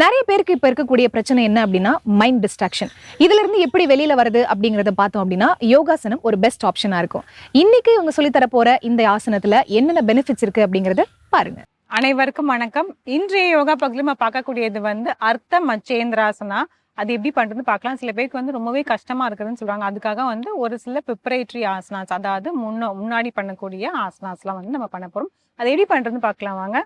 நிறைய பேருக்கு இப்போ இருக்கக்கூடிய பிரச்சனை என்ன அப்படின்னா மைண்ட் டிஸ்ட்ராக்ஷன் இதுலருந்து எப்படி வெளியில் வருது அப்படிங்கிறத பார்த்தோம் அப்படின்னா யோகாசனம் ஒரு பெஸ்ட் ஆப்ஷனாக இருக்கும். இன்னைக்கு இவங்க சொல்லி தர இந்த ஆசனத்தில் என்னென்ன பெனிஃபிட்ஸ் இருக்குது அப்படிங்கிறத பாருங்கள் அனைவருக்கும் வணக்கம். இன்றைய யோகா பகுதியில் நம்ம பார்க்கக்கூடியது வந்து அர்த்த மச்சேந்திராசனா. அது எப்படி பண்ணுறது பார்க்கலாம். சில பேருக்கு வந்து ரொம்பவே கஷ்டமாக இருக்குதுன்னு சொல்கிறாங்க அதுக்காக வந்து ஒரு சில ப்ரிப்பரேட்டரி ஆசனாஸ் அதாவது முன்ன முன்னாடி பண்ணக்கூடிய ஆசனாஸ்லாம் வந்து நம்ம பண்ண போகிறோம் அது எப்படி பண்ணுறதுன்னு பார்க்கலாம். வாங்க.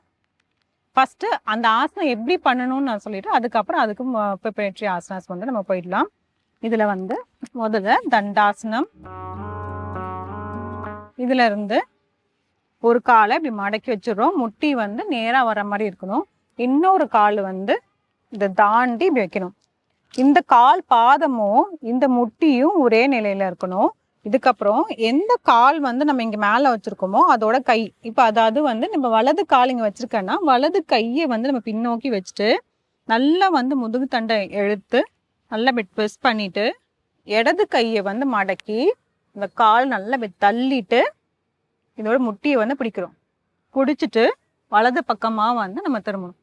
ஃபஸ்ட்டு அந்த ஆசனம் எப்படி பண்ணணும்னு நான் சொல்லிட்டு அதுக்கப்புறம் அதுக்கு ப்ரிப்பரேட்ரி ஆசனாஸ் வந்து நம்ம போயிடலாம். இதுல வந்து முதல்ல தண்டாசனம். இதுல இருந்து ஒரு காலை இப்படி மடக்கி வச்சிடுறோம். முட்டி வந்து நேரா வர மாதிரி இருக்கணும். இன்னொரு கால் வந்து இதை தாண்டி இப்படி வைக்கணும். இந்த கால் பாதமும் இந்த முட்டியும் ஒரே நிலையில இருக்கணும். இதுக்கப்புறம் எந்த கால் வந்து நம்ம இங்கே மேலே வச்சுருக்கோமோ அதோட கை. இப்போ அதாவது வந்து நம்ம வலது கால் இங்கே வச்சுருக்கேன்னா வலது கையை வந்து நம்ம பின்னோக்கி வச்சுட்டு நல்லா வந்து முதுகு தண்டை எழுத்து நல்லா இப்படி ட்விஸ்ட் பண்ணிவிட்டு இடது கையை வந்து மடக்கி இந்த கால் நல்லா தள்ளிட்டு இதோட முட்டியை வந்து பிடிக்கிறோம். பிடிச்சிட்டு வலது பக்கமாக வந்து நம்ம திரும்பணும்.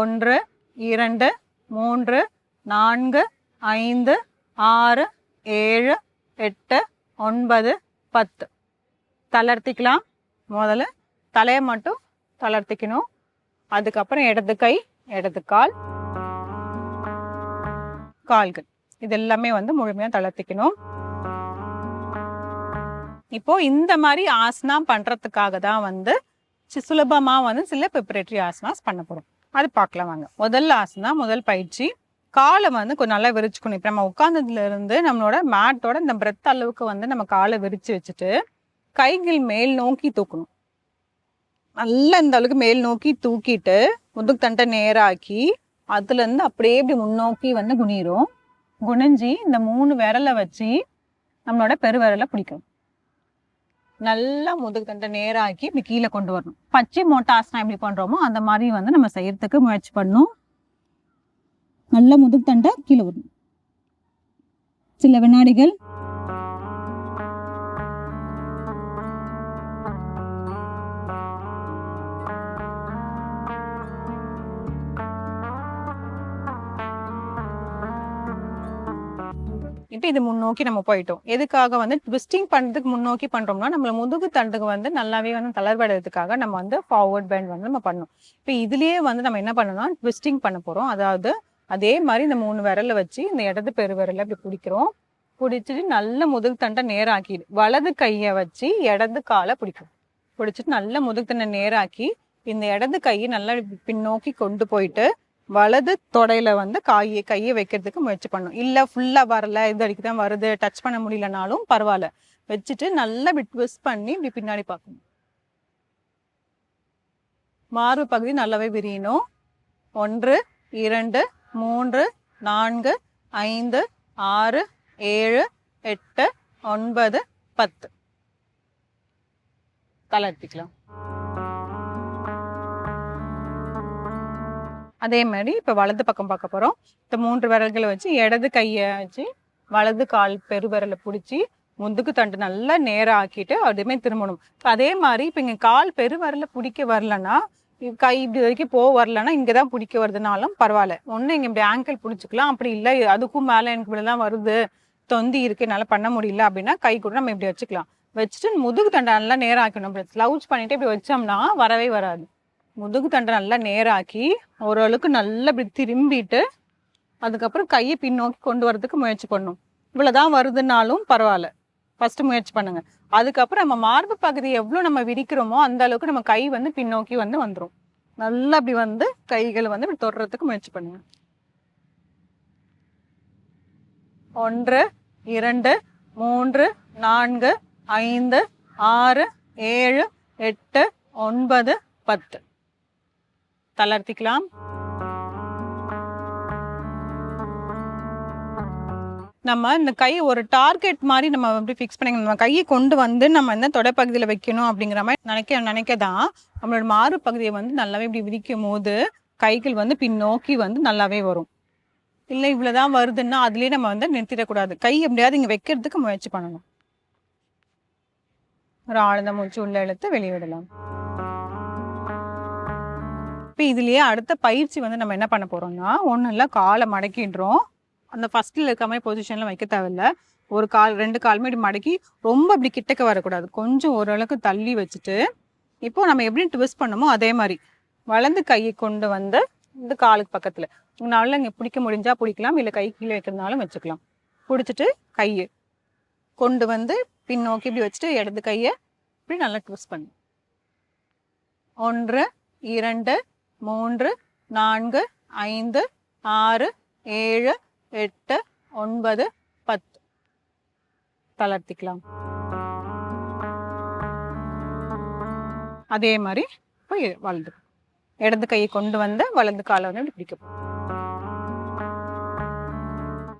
ஒன்று இரண்டு மூன்று நான்கு ஐந்து ஆறு ஏழு எட்டு ஒன்பது பத்து. தளர்த்திக்கலாம். முதல்ல தலையை மட்டும் தளர்த்திக்கணும். அதுக்கப்புறம் இடது கை இடது கால் கால்கள். இது எல்லாமே வந்து முழுமையாக தளர்த்திக்கணும். இப்போ இந்த மாதிரி ஆசனா பண்ணுறதுக்காக தான் வந்து சுலபமாக வந்து சில ப்ரிப்பரேட்டரி ஆசனாஸ் பண்ண போகிறோம் அது பார்க்கலாம் வாங்க. முதல் ஆசனா முதல் பயிற்சி. காலை வந்து கொஞ்சம் நல்லா விரிச்சுக்கணும். இப்போ நம்ம உட்காந்ததுலேருந்து நம்மளோட மேட்டோட இந்த பிரெத் அளவுக்கு வந்து நம்ம காலை விரிச்சு வச்சுட்டு கைகள் மேல் நோக்கி தூக்கணும். நல்லா இந்த அளவுக்கு மேல் நோக்கி தூக்கிட்டு முதுகு தண்டை நேராக்கி அதுலேருந்து அப்படியே இப்படி முன்னோக்கி வந்து குனிரும் குனிஞ்சி இந்த மூணு விரலை வச்சு நம்மளோட பெருவிரலை பிடிக்கணும். நல்லா முதுகு தண்டை நேராக்கி இப்படி கீழே கொண்டு வரணும். பச்சை மோட்டாசனம் எப்படி பண்ணுறோமோ அந்த மாதிரி வந்து நம்ம செய்யறதுக்கு முயற்சி பண்ணணும். நல்லா முதுகு தண்டை கீழே வரணும் சில வினாடிகள் இப்போ இது முன்னோக்கி நம்ம போயிட்டோம். எதுக்காக வந்து ட்விஸ்டிங் பண்றதுக்கு முன்னோக்கி பண்றோம்னா நம்மள முதுகு தண்டுக்கு வந்து நல்லாவே வந்து தளர்வடைறதுக்காக நம்ம வந்து ஃபார்வர்ட் பேண்ட் வந்து நம்ம பண்ணணும். இப்போ இதுலயே வந்து நம்ம என்ன பண்ணணும்னா ட்விஸ்டிங் பண்ண போறோம். அதாவது அதே மாதிரி இந்த மூணு விரலை வச்சு இந்த இடது பெரு விரலை அப்படி பிடிக்கிறோம். பிடிச்சிட்டு நல்ல முதுகு தண்டை நேராக்கிடு வலது கையை வச்சு இடது காலை பிடிக்கும். பிடிச்சிட்டு நல்ல முதுகு தண்டை நேராக்கி இந்த இடது கையை நல்லா பின்னோக்கி கொண்டு போயிட்டு வலது தொடையில வந்து காயை கையை வைக்கிறதுக்கு முயற்சி பண்ணும். இல்லை ஃபுல்லாக வரல இது வரைக்கும் தான் வருது டச் பண்ண முடியலனாலும் பரவாயில்ல. வச்சுட்டு நல்லா இப்படி ட்விஸ்ட் பண்ணி இப்படி பின்னாடி பார்க்கணும். மார்பு பகுதி நல்லாவே விரியணும். ஒன்று இரண்டு மூன்று நான்கு ஐந்து ஆறு ஏழு எட்டு ஒன்பது பத்து. தளர்த்திக்கலாம் அதே மாதிரி இப்போ வலது பக்கம் பார்க்க போகிறோம் இந்த மூன்று விரல்களை வச்சு இடது கையை வச்சு வலது கால் பெருவிரலை பிடிச்சி முதுகு தண்டு நல்லா நேரா ஆக்கிட்டு அதுமே திரும்பணும். அதே மாதிரி இப்போ இங்கே கால் பெருவிரலை பிடிக்க வரலன்னா கை இப்படி வரைக்கும் போக வரலன்னா இங்கே தான் பிடிக்க வருதுனாலும் பரவாயில்ல. ஒன்று இங்கே இப்படி ஆங்கிள் பிடிச்சிக்கலாம். அப்படி இல்லை அதுக்கும் மேலே எனக்கு இப்படி தான் வருது. தொந்தி இருக்கு என்னால் பண்ண முடியல அப்படின்னா கை கூட நம்ம இப்படி வச்சுக்கலாம். வச்சுட்டு முதுகு தண்டை நல்லா நேராக்கணும் இப்படி ஸ்லவுச் பண்ணிட்டு இப்படி வச்சோம்னா வரவே வராது. முதுகு தண்டை நல்லா நேராக்கி ஓரளவுக்கு நல்லா இப்படி திரும்பிட்டு அதுக்கப்புறம் கையை பின்னோக்கி கொண்டு வரதுக்கு முயற்சி பண்ணும். இவ்வளோதான் வருதுன்னாலும் பரவாயில்ல. ஃபஸ்ட்டு முயற்சி பண்ணுங்கள் அதுக்கப்புறம் நம்ம மார்பு பகுதி எவ்வளோ நம்ம விரிக்கிறோமோ அந்த அளவுக்கு நம்ம கை வந்து பின்னோக்கி வந்து வந்துடும் நல்லா அப்படி வந்து கைகளை வந்து இப்படி தொடுறதுக்கு முயற்சி பண்ணுங்க. ஒன்று இரண்டு மூன்று நான்கு ஐந்து ஆறு ஏழு எட்டு ஒன்பது பத்து. தளர்த்திக்கலாம். நம்ம இந்த கை ஒரு டார்கெட் மாதிரி நம்ம எப்படி ஃபிக்ஸ் பண்ணி நம்ம கையை கொண்டு வந்து நம்ம இந்த தொடைப்பகுதியில் வைக்கணும் அப்படிங்கிற மாதிரி நினைக்க நினைக்க தான் நம்மளோட மாறு பகுதியை வந்து நல்லாவே இப்படி விரிக்கும் போது கைகள் வந்து பின்னோக்கி வந்து நல்லாவே வரும். இல்லை இவ்வளோதான் வருதுன்னா அதுலேயே நம்ம வந்து நிறுத்திடக்கூடாது. கை எப்படியாவது இங்கே வைக்கிறதுக்கு முயற்சி பண்ணணும். ஒரு ஆழ்ந்த மூச்சு உள்ள இழுத்து வெளியிடலாம். இப்போ இதுலேயே அடுத்த பயிற்சி வந்து நம்ம என்ன பண்ண போகிறோம்னா ஒன்றும் இல்லை காலை மடக்கிடுறோம் அந்த ஃபஸ்ட்டில் இருக்க மாதிரி பொசிஷனில் வைக்க தேவையில்ல. ஒரு கால் ரெண்டு காலுமே இப்படி மடக்கி ரொம்ப அப்படி கிட்டக்க வரக்கூடாது. கொஞ்சம் ஓரளவுக்கு தள்ளி வச்சுட்டு இப்போ நம்ம எப்படி ட்விஸ்ட் பண்ணமோ அதே மாதிரி. வளர்ந்து கையை கொண்டு வந்து இந்த காலுக்கு பக்கத்தில். உங்களால் இங்கே பிடிக்க முடிஞ்சால் பிடிக்கலாம் இல்லை கை கீழே வைக்கிறதுனாலும் வச்சுக்கலாம். பிடிச்சிட்டு கையை கொண்டு வந்து பின்னோக்கி இப்படி வச்சுட்டு இடது கையை இப்படி நல்லா ட்விஸ்ட் பண்ணு. ஒன்று இரண்டு மூன்று நான்கு ஐந்து ஆறு ஏழு எட்டு ஒன்பது பத்து. தளர்த்திக்கலாம். அதே மாதிரி போய் வலது. இடது கையை கொண்டு வந்து வலது காலை வந்து இப்படி பிடிக்கும்.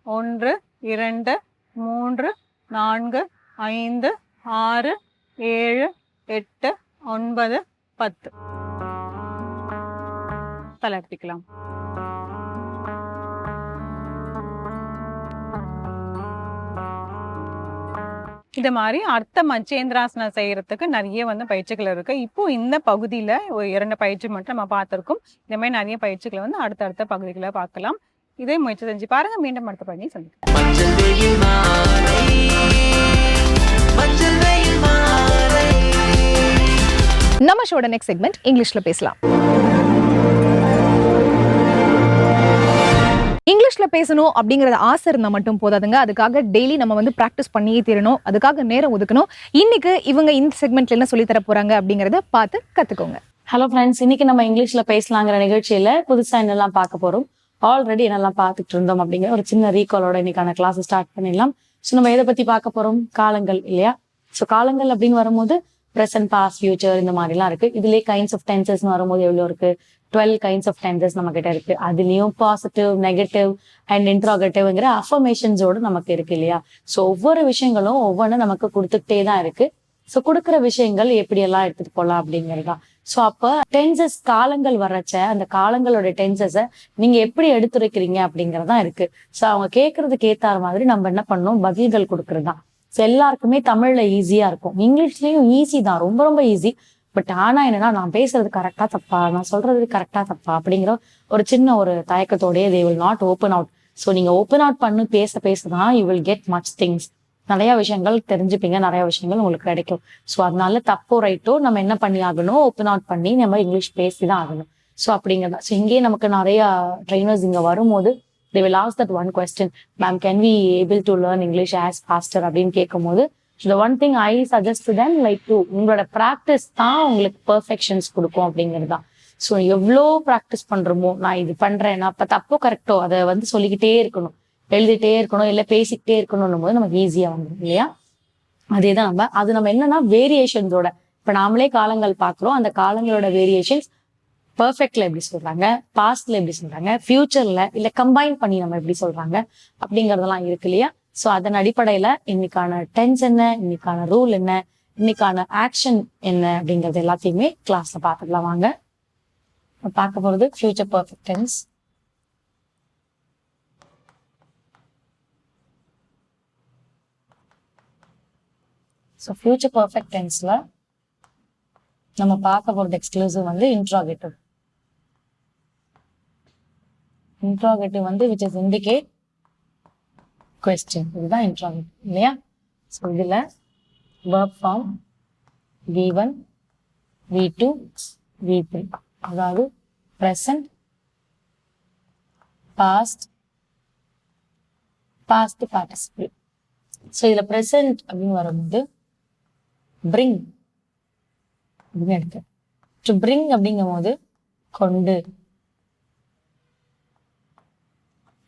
ஒன்று இரண்டு மூன்று நான்கு ஐந்து ஆறு ஏழு எட்டு ஒன்பது பத்து. தளர்த்திக்கலாம். இது மாதிரி அர்த்த மச்சேந்திராசனம் செய்யறதுக்கு நிறைய வந்து பயிற்சிகள் இருக்கு. இப்போ இந்த பகுதியில ஒரு இரண்டு பயிற்சி மட்டும் நம்ம பார்த்திருக்கோம். இந்த மாதிரி நிறைய பயிற்சிகளை வந்து அடுத்தடுத்த பகுதிகளை பார்க்கலாம். இதே முயற்சி செஞ்சு பாருங்க. மீண்டும் அடுத்த பண்ணி சந்திக்கலாம். நம்ம ஷோட நெக்ஸ்ட் செக்மெண்ட் இங்கிலீஷ்ல பேசலாம். இங்கிலீஷ்ல பேசணும் அப்படிங்கறது ஆசை இருந்தால் மட்டும் போதாதுங்க. அதுக்காக டெய்லி நம்ம வந்து பிராக்டிஸ் பண்ணியே தீரணும். அதுக்காக நேரம் ஒதுக்கணும். இன்னைக்கு இவங்க இந்த செக்மெண்ட்ல என்ன சொல்லி தர போறாங்க அப்படிங்கறத பார்த்து கத்துக்கோங்க. ஹலோ ஃப்ரெண்ட்ஸ் இன்னைக்கு நம்ம இங்கிலீஷ்ல பேசலாங்கிற நிகழ்ச்சியில புதுசா என்னெல்லாம் பார்க்க போறோம்? ஆல்ரெடி என்னெல்லாம் பார்த்துட்டு இருந்தோம் அப்படிங்கிற ஒரு சின்ன ரீகாலோட இன்னைக்கான கிளாஸ் ஸ்டார்ட் பண்ணிடலாம். ஸோ நம்ம எதை பத்தி பார்க்க போறோம்? காலங்கள் இல்லையா? ஸோ காலங்கள் அப்படின்னு வரும்போது ப்ரெசன்ட் பாஸ்ட் ஃபியூச்சர் இந்த மாதிரிலாம் இருக்கு. இதுலேயே கைண்ட்ஸ் ஆஃப் டென்சஸ்னு வரும்போது எவ்வளோ இருக்கு? டுவெல் கைண்ட்ஸ் ஆஃப் டென்சஸ் நம்ம கிட்ட இருக்கு. அதுலயும் பாசிட்டிவ் நெகட்டிவ் அண்ட் இன்ட்ராகட்டிவ்ங்கிற அஃபர்மேஷன்ஸோடு நமக்கு இருக்கு இல்லையா? ஸோ ஒவ்வொரு விஷயங்களும் ஒவ்வொன்றும் நமக்கு கொடுத்துக்கிட்டே தான் இருக்கு. ஸோ கொடுக்குற விஷயங்கள் எப்படியெல்லாம் எடுத்துட்டு போகலாம் அப்படிங்கிறது தான். ஸோ அப்போ டென்சஸ் காலங்கள் வர்றச்ச அந்த காலங்களோட டென்சஸை நீங்க எப்படி எடுத்துரைக்கிறீங்க அப்படிங்கிறது தான் இருக்கு. ஸோ அவங்க கேட்கறதுக்கு ஏத்தாற மாதிரி நம்ம என்ன பண்ணணும்? பதில்கள் கொடுக்கறது தான். ஸோ எல்லாருக்குமே தமிழ்ல ஈஸியா இருக்கும். இங்கிலீஷ்லயும் ஈஸி தான். ரொம்ப ரொம்ப ஈஸி பட் ஆனா என்னன்னா நான் பேசுறது கரெக்டா தப்பா நான் சொல்றது கரெக்டா தப்பா அப்படிங்கிற ஒரு சின்ன ஒரு தயக்கத்தோடய they will not open out so நீங்க ஓப்பன் அவுட் பண்ணி பேச பேச தான் you will get much things நிறைய விஷயங்கள் தெரிஞ்சுப்பீங்க நிறைய விஷயங்கள் உங்களுக்கு கிடைக்கும். ஸோ அதனால தப்போ ரைட்டோ நம்ம என்ன பண்ணி ஆகணும்? ஓப்பன் அவுட் பண்ணி நம்ம இங்கிலீஷ் பேசி தான் ஆகணும். ஸோ அப்படிங்கிறதா ஸோ இங்கேயே நமக்கு நிறைய ட்ரைனர்ஸ் இங்க வரும்போது they will ask that one question ma'am can we able to learn English as faster அப்படின்னு கேட்கும்போது the one thing I suggest then like to உங்களோட ப்ராக்டிஸ் தான் உங்களுக்கு பர்ஃபெக்ஷன்ஸ் கொடுக்கும் அப்படிங்கிறது தான். ஸோ எவ்வளோ ப்ராக்டிஸ் பண்ணுறோமோ நான் இது பண்ணுறேன் நான் இப்போ தப்போ கரெக்டோ அதை வந்து சொல்லிக்கிட்டே இருக்கணும். எழுதிட்டே இருக்கணும் இல்லை பேசிக்கிட்டே இருக்கணும்னும் போது நமக்கு ஈஸியாக வந்துடும் இல்லையா? அதே தான் நம்ம அது நம்ம என்னன்னா வேரியேஷன்ஸோட இப்போ நாமளே காலங்கள் பார்க்குறோம் அந்த காலங்களோட வேரியேஷன்ஸ் பர்ஃபெக்ட்ல எப்படி சொல்றாங்க பாஸ்ட்ல எப்படி சொல்றாங்க ஃபியூச்சர்ல இல்லை கம்பைன் பண்ணி நம்ம எப்படி சொல்றாங்க அப்படிங்கிறதெல்லாம் இருக்கு இல்லையா? ஸோ அதன் அடிப்படையில் இன்னைக்கான டென்ஸ் என்ன இன்னைக்கான ரூல் என்ன இன்னைக்கான ஆக்ஷன் என்ன அப்படிங்கிறது எல்லாத்தையுமே கிளாஸ்ல பார்த்துக்கலாம் வாங்க. பார்க்க போறது future perfect tense so future perfect டென்ஸில் நம்ம பார்க்க போகிறது எக்ஸ்க்ளூசிவ் வந்து இன்ட்ராகேட்டிவ் இன்ட்ராகேட்டிவ் வந்து விச் இஸ் இண்டிகேட் கொஸ்டின் இதுதான் இன்ட்ராகேட்டிவ் இல்லையா? ஸோ இதில் verb form V one V two V three அதாவது present past past participle so இதில் ப்ரெசன்ட் அப்படின்னு வரும்போது பிரிங் அப்படின்னு எடுத்து டு பிரிங் அப்படிங்கும் போது கொண்டு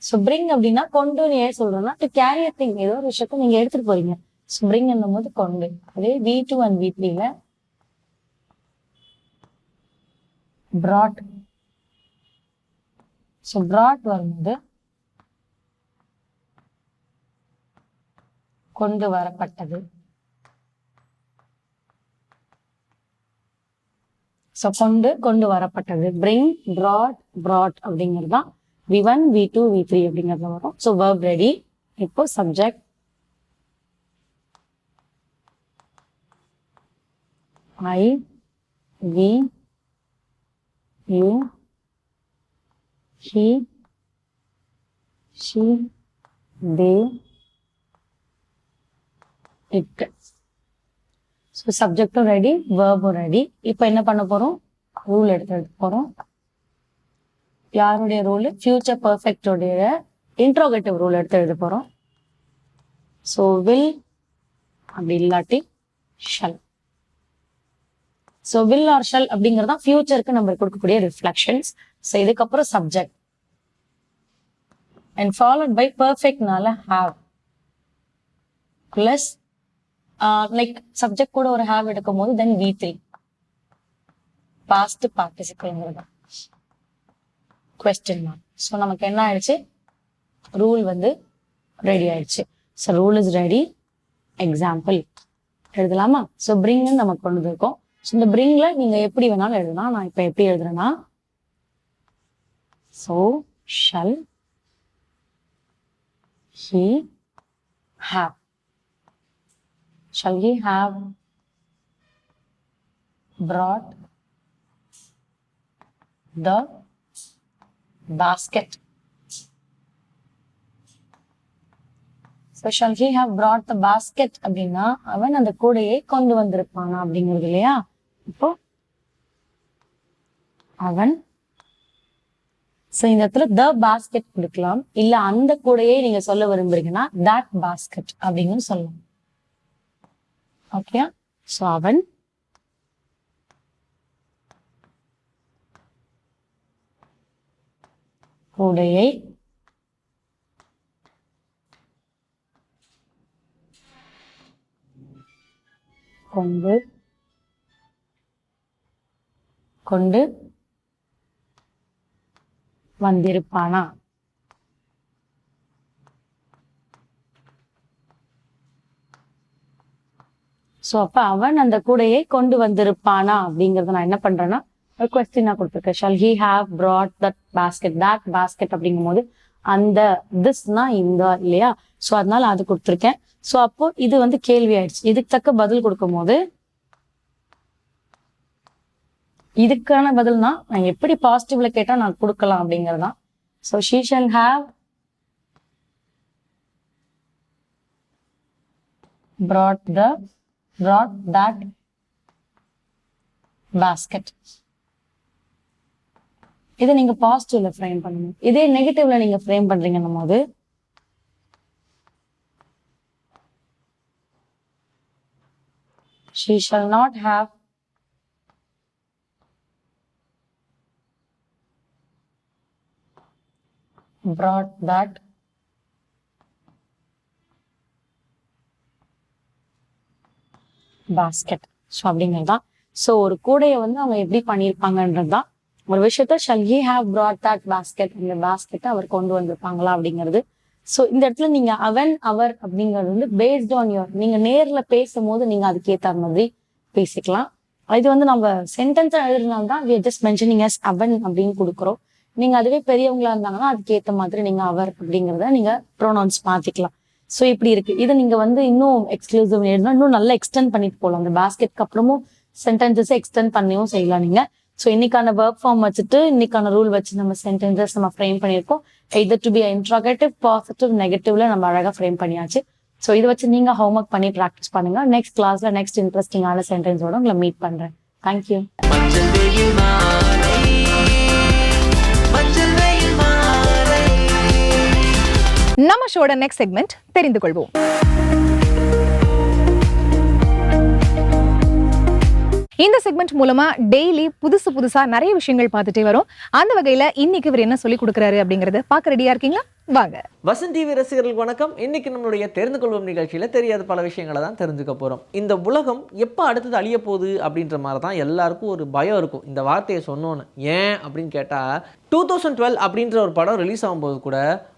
ஸோ பிரிங் அப்படின்னா கொண்டுன்னு ஏன் சொல்றோம்னா டு கேரி திங் ஏதோ ஒரு விஷயத்த நீங்க எடுத்துட்டு போறீங்க. ஸோ பிரிங் போது கொண்டு. அதே வி டூ அண்ட் வி த்ரீல brought ஸோ brought வரும்போது கொண்டு வரப்பட்டது. ஸோ கொண்டு கொண்டு வரப்பட்டது. பிரிங் brought brought அப்படிங்கிறது தான் V one V two V three அப்படிங்கிறது வரும். ஸோ verb ரெடி இப்போ subject I we you he she they it so சப்ஜெக்டும் ready வேர்பும் ரெடி இப்போ என்ன பண்ண போகிறோம் ரூல் எடுத்து எடுத்து போகிறோம் யாருடைய ரூல் ஃபியூச்சர் பர்ஃபெக்டோடைய இன்ட்ரோகேட்டிவ் ரூல் எடுத்து எழுத போகிறோம் ஸோ வில் அப்படி இல்லாட்டி shall so will or shall அப்படிங்கிறது தான் ஃபியூச்சருக்கு நம்ம கொடுக்கக்கூடிய ரிஃப்ளெக்ஷன்ஸ் ஸோ இதுக்கப்புறம் சப்ஜெக்ட் அண்ட் ஃபாலோட் பை பர்ஃபெக்ட்னால ஹாவ் ப்ளஸ் லைக் சப்ஜெக்ட் கூட ஒரு ஹாவ் எடுக்கும் போது தென் வி த்ரீ பாஸ்ட் பார்ட்டிசிபிள்ங்கிறது கொஸ்டின் மார்க் ஸோ நமக்கு என்ன ஆயிடுச்சு? ரூல் வந்து ரெடி ஆயிடுச்சு. So rule is ready example எழுதலாமா? ஸோ பிரிங்னு நமக்கு கொண்டு வந்திருக்கோம் ஸோ இந்த பிரிங்ல நீங்க எப்படி வேணாலும் எழுதலாம். நான் இப்போ எப்படி எழுதுறேன்னா so shall he have shall he have brought the basket. So shall he have brought the basket அப்படின்னா அவன் அந்த கூடையை கொண்டு வந்திருப்பானா அப்படிங்கிறது இல்லையா? இப்போ அவன் ஸோ இந்த இடத்துல த பாஸ்கெட் கொடுக்கலாம். இல்ல அந்த கூடையை நீங்க சொல்ல விரும்புறீங்கன்னா தட் பாஸ்கெட் அப்படின்னு சொல்லலாம் ஓகே ஸோ அவன் கூடையை கொண்டு கொண்டு வந்திருப்பானா? ஸோ அப்போ அவன் அந்த கூடையை கொண்டு வந்திருப்பானா அப்படிங்கறத நான் என்ன பண்றேன்னா ஒரு கொஸ்டினா கொடுத்துருக்கேன். Shall he have brought that basket that basket அப்படிங்கும் அப்படிங்கும்போது அந்த திஸ்னா இந்த இல்லையா? ஸோ அதனால அது கொடுத்துருக்கேன். ஸோ அப்போ இது வந்து கேள்வி ஆயிடுச்சு. இதுக்கு தக்க பதில் கொடுக்கும் போது இதுக்கான பதில்னா நான் எப்படி பாசிட்டிவ்ல கேட்டா நான் கொடுக்கலாம் அப்படிங்கறதுதான் so she shall have brought the brought that basket. இதை நீங்க பாசிட்டிவ்ல ஃப்ரேம் பண்ணணும். இதே நெகட்டிவ்ல நீங்க ஃப்ரேம் பண்றீங்கன்னும் போது she shall not have brought that basket. So அப்படிங்கிறது தான் ஸோ ஒரு கூடையை வந்து அவங்க எப்படி பண்ணியிருப்பாங்கன்றது தான் ஒரு விஷயத்த shall he have brought that basket அந்த பாஸ்கெட்டை அவர் கொண்டு வந்திருப்பாங்களா அப்படிங்கிறது. ஸோ இந்த இடத்துல நீங்க அவன் அவர் அப்படிங்கிறது வந்து பேஸ்ட் ஆன் யுவர் நீங்க நேர்ல பேசும்போது நீங்க அதுக்கேற்ற மாதிரி பேசிக்கலாம். இது வந்து நம்ம sentence எழுதுனால்தான் we just mentioning yes mentioning அவன் அப்படின்னு கொடுக்குறோம். நீங்க அதுவே பெரியவங்களா இருந்தாங்கன்னா அதுக்கேற்ற மாதிரி நீங்க அவர் அப்படிங்கிறத நீங்க ப்ரொனவுன்ஸ் மாத்திக்கலாம். ஸோ இப்படி இருக்கு. இதை நீங்க வந்து இன்னும் எக்ஸ்க்ளூசிவ் எழுதினா இன்னும் நல்லா எக்ஸ்டெண்ட் பண்ணிட்டு போகலாம் அந்த பாஸ்கெட்க்கு அப்புறமும் சென்டென்சஸ் எக்ஸ்டெண்ட் பண்ணியும் செய்யலாம் நீங்க. ஸோ இன்னைக்கான ஒர்க் ஃபார்ம் வச்சுட்டு இன்னைக்கான ரூல் வச்சு நம்ம சென்டென்சஸ் நம்ம ஃப்ரேம் பண்ணியிருக்கோம். Either to be interrogative positive நெகட்டிவ்ல நம்ம அழகா ஃப்ரேம் பண்ணியாச்சு. ஸோ இதை வச்சு நீங்க ஹோம்ஒர்க் பண்ணி ப்ராக்டிஸ் பண்ணுங்க. நெக்ஸ்ட் கிளாஸ்ல நெக்ஸ்ட் இன்ட்ரெஸ்டிங்கான சென்டென்ஸோட உங்களை மீட் பண்றேன். தேங்க்யூ மஞ்சள் வெயில் மாலை மஞ்சள் வெயில் மாலை. நம்ம ஷோட நெக்ஸ்ட் செக்மெண்ட் தெரிந்து கொள்வோம். இந்த செக்மெண்ட் மூலமா டெய்லி புதுசு புதுசா நிறைய விஷயங்கள் பார்த்துட்டே வரும். அந்த வகையில இன்னைக்கு இவர் என்ன சொல்லி கொடுக்குறாரு அப்படிங்கறத பார்க்க ரெடியா இருக்கீங்களா? வாங்க. வசந்த் டிவி ரசிகர்களுக்கு வணக்கம். இன்னைக்கு நம்மளுடைய தெரிந்து கொள்வோம் நிகழ்ச்சியில் தெரியாத பல விஷயங்களை தான் தெரிஞ்சுக்க போகிறோம் இந்த உலகம் எப்போ அடுத்தது அழிய போகுது அப்படின்ற மாதிரி தான் எல்லாருக்கும் ஒரு பயம் இருக்கும். இந்த வார்த்தையை சொன்னோன்னு. ஏன் அப்படின்னு கேட்டால் டூ தௌசண்ட் டுவெல் அப்படின்ற ஒரு படம் ரிலீஸ் ஆகும்போது கூட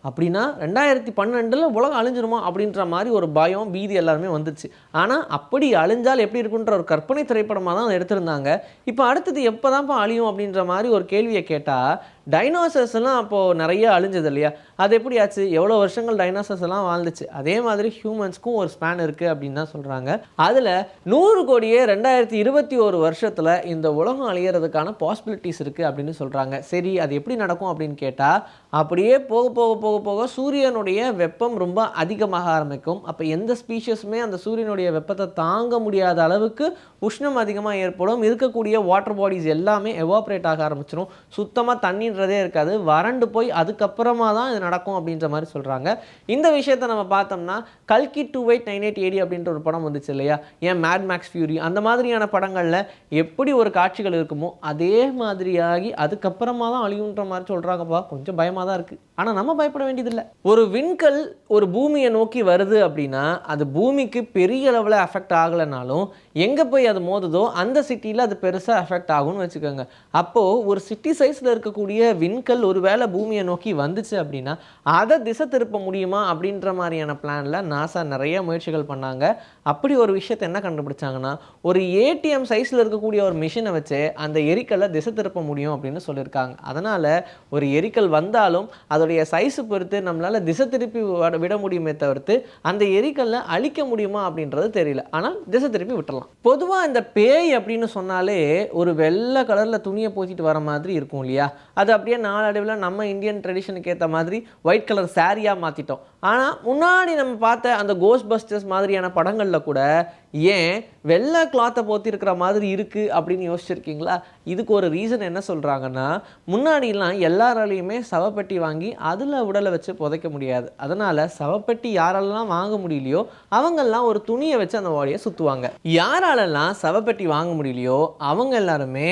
அப்படின்னா ரெண்டாயிரத்தி பன்னெண்டில் உலகம் அழிஞ்சிருமா அப்படின்ற மாதிரி ஒரு பயம் பீதி எல்லாருமே வந்துச்சு ஆனால் அப்படி அழிஞ்சால் எப்படி இருக்குன்ற ஒரு கற்பனை திரைப்படமாக தான் எடுத்திருந்தாங்க. இப்போ அடுத்தது எப்போ தான்ப்பா அழியும் அப்படின்ற மாதிரி ஒரு கேள்வியை கேட்டால் டைனோசர்ஸ் எல்லாம் அப்போது நிறைய அழிஞ்சது இல்லையா? அது எப்படி ஆச்சு எவ்வளோ வருஷங்கள் டைனோசர்ஸ் எல்லாம் வாழ்ந்துச்சு? அதே மாதிரி ஹியூமன்ஸ்க்கும் ஒரு ஸ்பேன் இருக்குது அப்படின்னு தான் சொல்கிறாங்க அதில் நூறு கோடியே ரெண்டாயிரத்தி இருபத்தி ஒரு வருஷத்தில் இந்த உலகம் அழியறதுக்கான பாசிபிலிட்டிஸ் இருக்குது அப்படின்னு சொல்கிறாங்க சரி அது எப்படி நடக்கும் அப்படின்னு கேட்டால் அப்படியே போக போக போக போக சூரியனுடைய வெப்பம் ரொம்ப அதிகமாக ஆரம்பிக்கும். அப்போ எந்த ஸ்பீஷஸுமே அந்த சூரியனுடைய வெப்பத்தை தாங்க முடியாத அளவுக்கு உஷ்ணம் அதிகமாக ஏற்படும். இருக்கக்கூடிய வாட்டர் பாடிஸ் எல்லாமே எவாப்ரேட் ஆக ஆரம்பிச்சிடும் சுத்தமாக தண்ணின்றதே இருக்காது. வறண்டு போய் அதுக்கப்புறமா தான் இது நடக்கும் அப்படின்ற மாதிரி சொல்கிறாங்க இந்த விஷயத்தை நம்ம பார்த்தோம்னா கல்கி two eight nine eight AD அப்படின்ற ஒரு படம் வந்துச்சு இல்லையா? ஏன் மேட் மேக்ஸ் ஃபியூரி அந்த மாதிரியான படங்களில் எப்படி ஒரு காட்சிகள் இருக்குமோ அதே மாதிரியாகி அதுக்கப்புறமா தான் அழியுன்ற மாதிரி சொல்கிறாங்கப்பா கொஞ்சம் பயமாக தான் இருக்குது ஆனால் நம்ம பயப்பட வேண்டியதில்லை. ஒரு விண்கல் ஒரு பூமியை நோக்கி வருது அப்படின்னா அது பூமிக்கு பெரிய அளவில் அஃபெக்ட் ஆகலைனாலும் எங்கே போய் அது மோதுதோ அந்த சிட்டியில் அது பெருசாக அஃபெக்ட் ஆகும்னு வச்சுக்கோங்க. அப்போது ஒரு சிட்டி சைஸில் இருக்கக்கூடிய விண்கல் ஒரு வேளை பூமியை நோக்கி வந்துச்சு அப்படின்னா அதை திசை திருப்ப முடியுமா அப்படின்ற மாதிரியான பிளானில் நாசா நிறைய முயற்சிகள் பண்ணாங்க. அப்படி ஒரு விஷயத்தை என்ன கண்டுபிடிச்சாங்கன்னா ஒரு ஏடிஎம் சைஸில் இருக்கக்கூடிய ஒரு மிஷினை வச்சு அந்த எரிக்கலை திசை திருப்ப முடியும் அப்படின்னு சொல்லியிருக்காங்க. அதனால் ஒரு எரிக்கல் வந்தாலும் அதோடைய சைஸு பொறுத்து நம்மளால் திசை திருப்பி விட- விட முடியுமே தவிர்த்து அந்த எரிக்கல்லை அழிக்க முடியுமா அப்படின்றது தெரியல. ஆனால் திசை திருப்பி விட்டுடலாம் பொதுவாக இந்த பேய் அப்படின்னு சொன்னாலே ஒரு வெள்ளை கலரில் துணியை போத்திட்டு வர மாதிரி இருக்கும் இல்லையா? அது அப்படியே நாளடைவில் நம்ம இந்தியன் ட்ரெடிஷனுக்கு ஏற்ற மாதிரி ஒயிட் கலர் சாரியாக மாற்றிட்டோம் ஆனால் முன்னாடி நம்ம பார்த்த அந்த கோஸ்ட் பஸ்டர்ஸ் மாதிரியான படங்களில் கூட ஏன் வெள்ளை கிளாத்தை போத்திருக்கிற மாதிரி இருக்குது அப்படின்னு யோசிச்சிருக்கீங்களா? இதுக்கு ஒரு ரீசன் என்ன சொல்கிறாங்கன்னா முன்னாடிலாம் எல்லாராலையுமே சவப்பெட்டி வாங்கி அதில் உடலை வச்சு புதைக்க முடியாது. அதனால் சவப்பெட்டி யாரெல்லாம் வாங்க முடியலையோ அவங்கெல்லாம் ஒரு துணியை வச்சு அந்த பாடியை சுற்றுவாங்க யாராலெல்லாம் சவப்பெட்டி வாங்க முடியலையோ அவங்க எல்லாருமே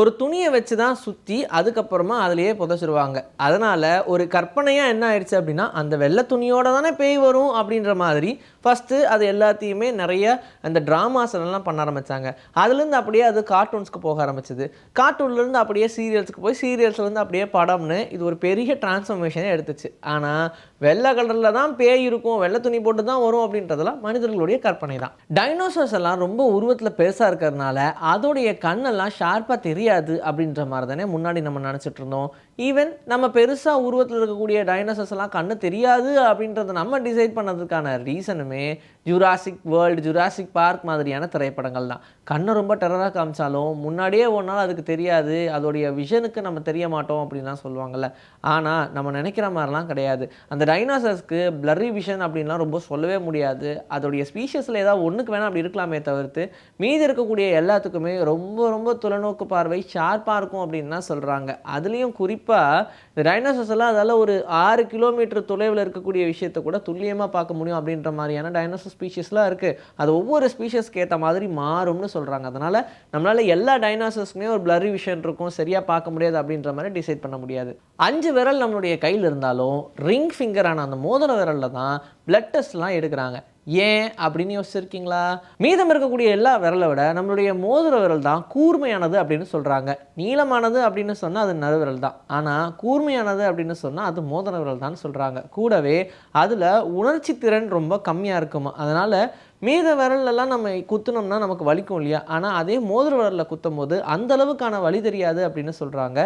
ஒரு துணியை வச்சு தான் சுற்றி அதுக்கப்புறமா அதிலேயே புதைச்சிருவாங்க. அதனால் ஒரு கற்பனையாக என்ன ஆயிடுச்சு அப்படின்னா அந்த வெள்ளை துணியோட தானே பேய் வரும் அப்படின்ற மாதிரி ஃபஸ்ட்டு அது எல்லாத்தையுமே நிறைய அந்த ட்ராமாஸ் எல்லாம் பண்ண ஆரம்பித்தாங்க அதுலேருந்து அப்படியே அது கார்ட்டூன்ஸ்க்கு போக ஆரம்பிச்சது. கார்ட்டூன்லேருந்து அப்படியே சீரியல்ஸ்க்கு போய் சீரியல்ஸ்லேருந்து அப்படியே படம்னு இது ஒரு பெரிய டிரான்ஸ்ஃபர்மேஷனே எடுத்துச்சு. ஆனால் வெள்ளை கலரில் தான் பேய் இருக்கும் வெள்ளை துணி போட்டு தான் வரும் அப்படின்றதெல்லாம் மனிதர்களுடைய கற்பனை தான். டைனோசர்ஸ் எல்லாம் ரொம்ப உருவத்தில் பெருசாக இருக்கிறதுனால அதோடைய கண்ணெல்லாம் ஷார்ப்பாக தெரியாது அப்படின்ற மாதிரி தானே முன்னாடி நம்ம நினச்சிட்டு இருந்தோம். ஈவன் நம்ம பெருசாக உருவத்தில் இருக்கக்கூடிய டைனோசர்ஸ் எல்லாம் கண்ணு தெரியாது அப்படின்றத நம்ம டிசைட் பண்ணதுக்கான ரீசனுமே ஜுராசிக் வேர்ல்டு ஜுராசிக் பார்க் மாதிரியான திரைப்படங்கள் தான். கண்ணை ரொம்ப டெரராக காமிச்சாலும் முன்னாடியே ஒரு நாள் அதுக்கு தெரியாது அதோடைய விஷனுக்கு நம்ம தெரிய மாட்டோம் அப்படின்லாம் சொல்லுவாங்கள்ல ஆனால் நம்ம நினைக்கிற மாதிரிலாம் கிடையாது. அந்த டைனோசர்ஸ்க்கு பிளரி விஷன் அப்படின்லாம் ரொம்ப சொல்லவே முடியாது. அதோடைய ஸ்பீஷஸில் ஏதாவது ஒன்றுக்கு வேணால் அப்படி இருக்கலாமே தவிர்த்து மீதி இருக்கக்கூடிய எல்லாத்துக்குமே ரொம்ப ரொம்ப தொலைநோக்கு பார்வை ஷார்ப்பாக இருக்கும் அப்படின்னு தான் சொல்கிறாங்க அதுலேயும் குறிப்பாக இந்த டைனோசர்ஸ் எல்லாம் அதால் ஒரு ஆறு கிலோமீட்டர் தொலைவில் இருக்கக்கூடிய விஷயத்தை கூட துல்லியமாக பார்க்க முடியும் அப்படின்ற மாதிரியான டைனோசர் ஸ்பீஷஸ்லாம் இருக்குது அது ஒவ்வொரு ஸ்பீஷஸ்க்கு ஏற்ற மாதிரி மாறும்னு சொல்கிறாங்க அதனால் நம்மளால் எல்லா டைனோசர்ஸ்க்குமே ஒரு பிளரி விஷன் இருக்கும். சரியாக பார்க்க முடியாது அப்படின்ற மாதிரி டிசைட் பண்ண முடியாது. அஞ்சு விரல் நம்மளுடைய கையில் இருந்தாலும் ரிங் ஃபிங்கரான அந்த மோதிர விரலில் தான் பிளட் டெஸ்ட்லாம் எடுக்கிறாங்க. ஏன் அப்படின்னு யோசிச்சிருக்கீங்களா? மீதம் இருக்கக்கூடிய எல்லா விரலை விட நம்மளுடைய மோதிர விரல் தான் கூர்மையானது அப்படின்னு சொல்கிறாங்க நீளமானது அப்படின்னு சொன்னால் அது நடுவிரல் தான். ஆனால் கூர்மையானது அப்படின்னு சொன்னால் அது மோதிர விரல் தான் சொல்கிறாங்க கூடவே அதில் உணர்ச்சி திறன் ரொம்ப கம்மியாக இருக்குமா? அதனால் மீத விரல்லலாம் நம்ம குத்துனோம்னா நமக்கு வலிக்கும் இல்லையா? ஆனால் அதே மோதிர விரலில் குத்தும் போது அந்த அளவுக்கான வலி தெரியாது அப்படின்னு சொல்கிறாங்க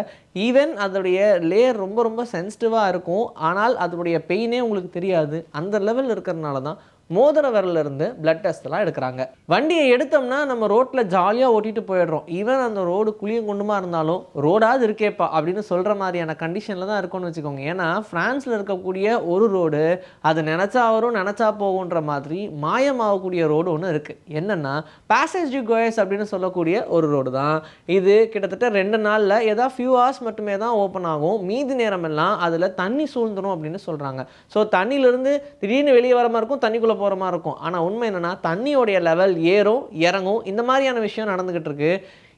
ஈவன் அதோடைய லேயர் ரொம்ப ரொம்ப சென்சிட்டிவாக இருக்கும். ஆனால் அதனுடைய பெயினே உங்களுக்கு தெரியாது. அந்த லெவல் இருக்கிறதுனால தான் மோதிர விரலிருந்து இருந்து பிளட் டெஸ்ட்லாம் எடுக்கிறாங்க. வண்டியை எடுத்தோம்னா நம்ம ரோட்டில் ஜாலியாக ஓட்டிட்டு போயிடுறோம். ஈவன் அந்த ரோடு குழியும் குண்டுமா இருந்தாலும் ரோடாவது இருக்கேப்பா அப்படின்னு சொல்கிற மாதிரியான கண்டிஷனில் தான் இருக்கும்னு வச்சுக்கோங்க. ஏன்னா ஃப்ரான்ஸில் இருக்கக்கூடிய ஒரு ரோடு அது நினச்சா வரும் நினச்சா போகுன்ற மாதிரி மாயமாகக்கூடிய ரோடு ஒன்று இருக்குது என்னென்னா பேசேஜ் டு கோயஸ் அப்படின்னு சொல்லக்கூடிய ஒரு ரோடு தான். இது கிட்டத்தட்ட ரெண்டு நாளில் ஏதாவது ஃபியூ ஹவர்ஸ் மட்டுமே தான் ஓப்பன் ஆகும். மீதி நேரமெல்லாம் அதில் தண்ணி சூழ்ந்துடும் அப்படின்னு சொல்கிறாங்க ஸோ தண்ணியிலிருந்து திடீர்னு வெளியே வர மாதிரி இருக்கும் தண்ணிக்குள்ளே போகிற மாதிரி இருக்கும். ஆனால் உண்மை என்னென்னா தண்ணியோடைய லெவல் ஏறும் இறங்கும் இந்த மாதிரியான விஷயம் நடந்துக்கிட்டு இருக்கு.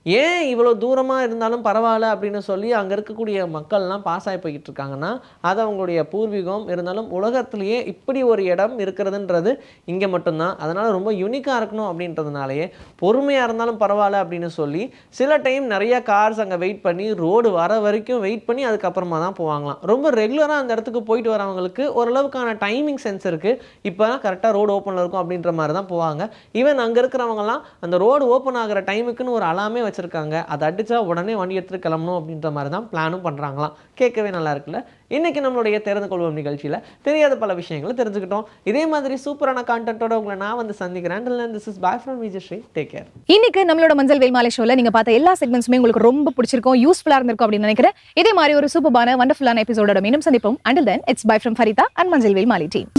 ஏன் இவ்வளோ தூரமாக இருந்தாலும் பரவாயில்ல அப்படின்னு சொல்லி அங்கே இருக்கக்கூடிய மக்கள்லாம் பாஸ் ஆகி போய்கிட்டு இருக்காங்கன்னா அது அவங்களுடைய பூர்வீகம். இருந்தாலும் உலகத்திலேயே இப்படி ஒரு இடம் இருக்கிறதுன்றது இங்கே மட்டும்தான். அதனால் ரொம்ப யூனிக்காக இருக்கணும் அப்படின்றதுனாலயே பொறுமையாக இருந்தாலும் பரவாயில்ல அப்படின்னு சொல்லி சில டைம் நிறைய கார்ஸ் அங்கே வெயிட் பண்ணி ரோடு வர வரைக்கும் வெயிட் பண்ணி அதுக்கப்புறமா தான் போவாங்களாம். ரொம்ப ரெகுலராக அந்த இடத்துக்கு போயிட்டு வரவங்களுக்கு ஓரளவுக்கான டைமிங் சென்ஸ் இருக்குது இப்போ தான் கரெக்டாக ரோடு ஓப்பனில் இருக்கும் அப்படின்ற மாதிரி தான் போவாங்க. ஈவன் அங்கே இருக்கிறவங்கலாம் அந்த ரோடு ஓப்பன் ஆகிற டைமுக்குன்னு ஒரு அலாமே வச்சுருக்காங்க. அதை அடித்தா உடனே வண்டி எடுத்துகிட்டு கிளம்பணும் அப்படின்ற மாதிரி தான் பிளானும் பண்ணுறாங்களாம் கேட்கவே நல்லா இருக்குல்ல? இன்றைக்கி நம்மளுடைய தெரிந்து கொள்வோம் நிகழ்ச்சியில் தெரியாத பல விஷயங்களை தெரிஞ்சுக்கிட்டோம். இதே மாதிரி சூப்பரான கான்டென்ட்டோட உங்களை நான் வந்து சந்திக்கிறேன். This is bye from Vijayasri take care இன்னைக்கு நம்மளோட மஞ்சள் வேல்மாலை ஷோல நீங்க பார்த்த எல்லா செக்மெண்ட்ஸுமே உங்களுக்கு ரொம்ப பிடிச்சிருக்கும் யூஸ்ஃபுல்லா இருந்திருக்கும் அப்படின்னு நினைக்கிறேன். இதே மாதிரி ஒரு சூப்பரான வண்டர்ஃபுல்லான எபிசோடோட மீண்டும் சந்திப்போம். Until then it's bye from Farida and மஞ்சள் வேல்மாலி டீம்